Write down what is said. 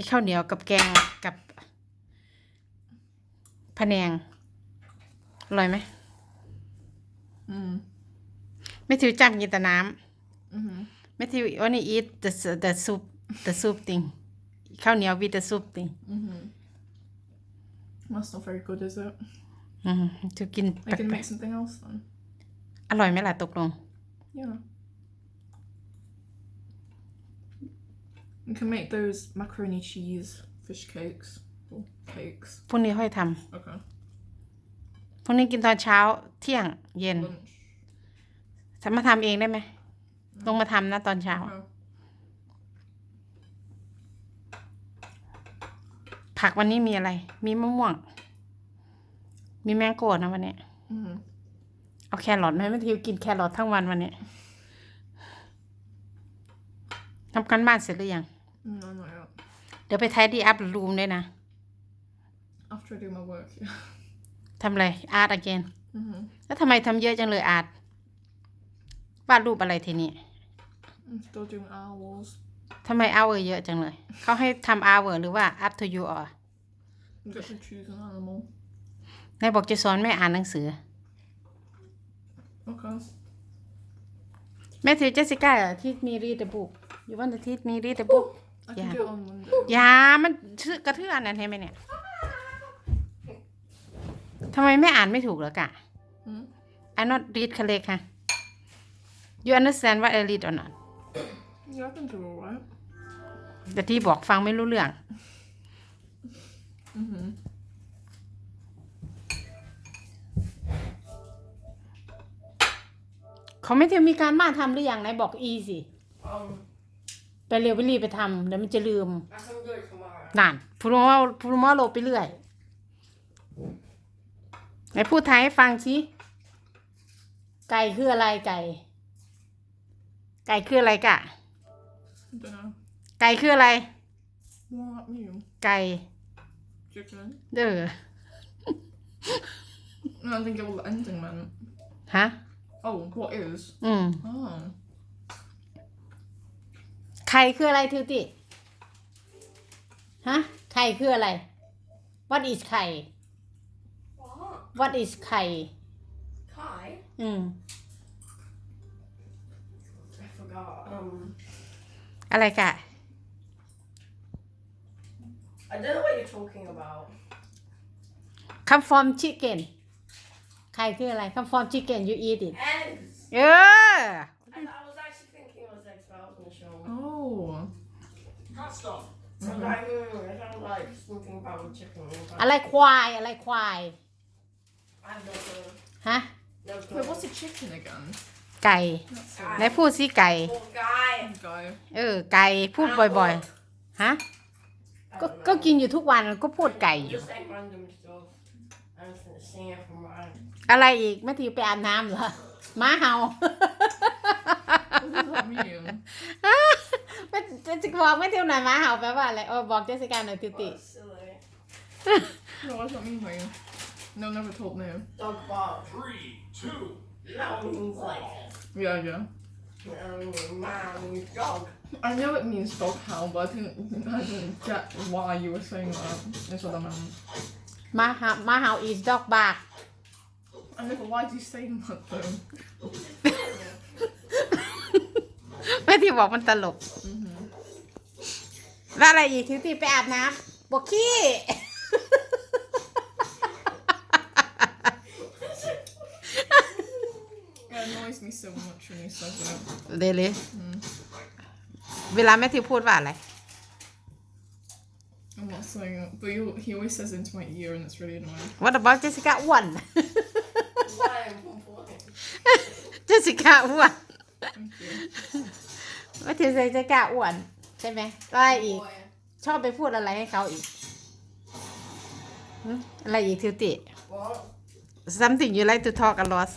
มีข้าวเหนียวกับแกงกับพะแนงอร่อยไหม Mm. ไม่ทิวจังกินแต่น้ Mm-hmm. ำไม่ทิว only eat the s- the soup the soup thing ข้าวเหนียว with the soup thing Mm-hmm. That's not very good, is it? อืมจะกิน I แป can ล make ก something else then. ๆอร่อยไหมล่ะตกลง Yeah. You can make those macaroni cheese fish cakes or cakes. พรุ่งนี้ค่อยท Okay. ำพรุ่งนี้กินตอนเช้าเที่ยงเย็น Lunch. สามารถทำเองได้ไหมลงมาทำนะตอนเช้า Okay. ผักวันนี้มีอะไร มีมะม่วง มีแมงโก้นะวันนี้ Mm-hmm. เอาแครอทไหมไม่ทิวกินแครอททั้งวันวันนี้ทำกันบ้านเสร็จหรือยัง Mm, No, not yet. เดี๋ยวไปไทยดีอัพรูมด้วยนะ After I do my work, yeah. ทำอะไรอาร์ต again Mm-hmm. แล้วทำไมทำเยอะจังเลยอาร์ตวาดรูปอะไรทีนี้ I'm still doing owls. ทำไมเอาเวอร์เยอะจังเลย เขาให้ทำอาเวอร์หรือว่า up to you or You get to choose an animal. นายบอกจะสอนแม่อ่านหนังสือ Okay. แม่ถือเจสสิก้าที่มีรีดบุ๊กอยู่วันที่มีรี ดบุ๊ก I Yeah. can do it on Monday. ยามันชื่อกระเทือนนั่นเห็นไหมเนี่ยทำไมไม่อ่านไม่ถูกเหรอกะ Hmm? I not read correct ค่ะ you understand what I read or not Yeah, I can do alright. แต่ที่บอกฟังไม่รู้เรื่อง Mm-hmm. เขาไม่ได้มีการบ้านทำหรือยังไหนบอกอีสิ Um, ไปเร็วไปรีบไปทำเดี๋ยวมันจะลืม I can do it tomorrow. นั่นพูดว่าพูดว่าโลไปเรื่อยไหนพูดไทยให้ฟังสิไก่คืออะไรไก่ ไก่คืออะไรกะ Don't know. ไก่คืออะไร What meal? ไก่ Chicken? เด้อ No, I think it was ending man. ฮะ Oh, what is? อืม Oh. ไข่คืออะไรทิวติฮะไข่คืออะไร what is ไข่ What? what is ไข่ Kai? อืม I forgot. Um, อะไรกะ I don't know what you're talking about. come from chicken ไข่คืออะไร come from chicken you eat it Eggs. เออ อะไรควายอะไรควาย I have no clue. ฮะ No clue. Wait, what's a chicken again? ไก่ That's ไหนพูดสิไก่ Poor guy. a guy. เออ ไก่พูดบ่อยๆ ฮะ I ก็ don't ก็ know. กินอยู่ทุกวันก็พูดไก่อ I'm ยู่ Just saying random stuff. I'm just seeing it from mine. อะไรอีกแม่ทิวไปอาบน้ำเหรอม้าเห่า What does that mean? แม่จะบอกแม่ทิวหน่อยม้าเห่าแปลว่าอะไรเออบอกเจสสิก้าหน่อยทิวติ That's silly. No, what does that mean, Wayne? No, never told me. Dog bark. Three, two, That means like, Yeah, yeah. um, man, dog. I know it means dog howl, but I didn't, I didn't get why you were saying that. That's what I meant. ม้าเห่าม้าเห่า is dog bark I know, but why is he saying that though? แม่ทิวบอกมันตลก แล้วอะไรอีกทิวติไปอาบน้ำบอกขี้ It annoys me so much when he says it. เดลิเวลาแม่ทิวพูดว่าอะไร I'm not saying it, but he, he always says it into my ear and it's really annoying. What about Jessica อ้วน Why am I important? Jessica อ้วน Thank you. แม่ทิวใส่ Jessica อ้วน ใช่ไหมอะไรอีก Boy. ชอบไปพูดอะไรให้เขาอีกหึอะไรอีกทิวติ What? something you like to talk a lot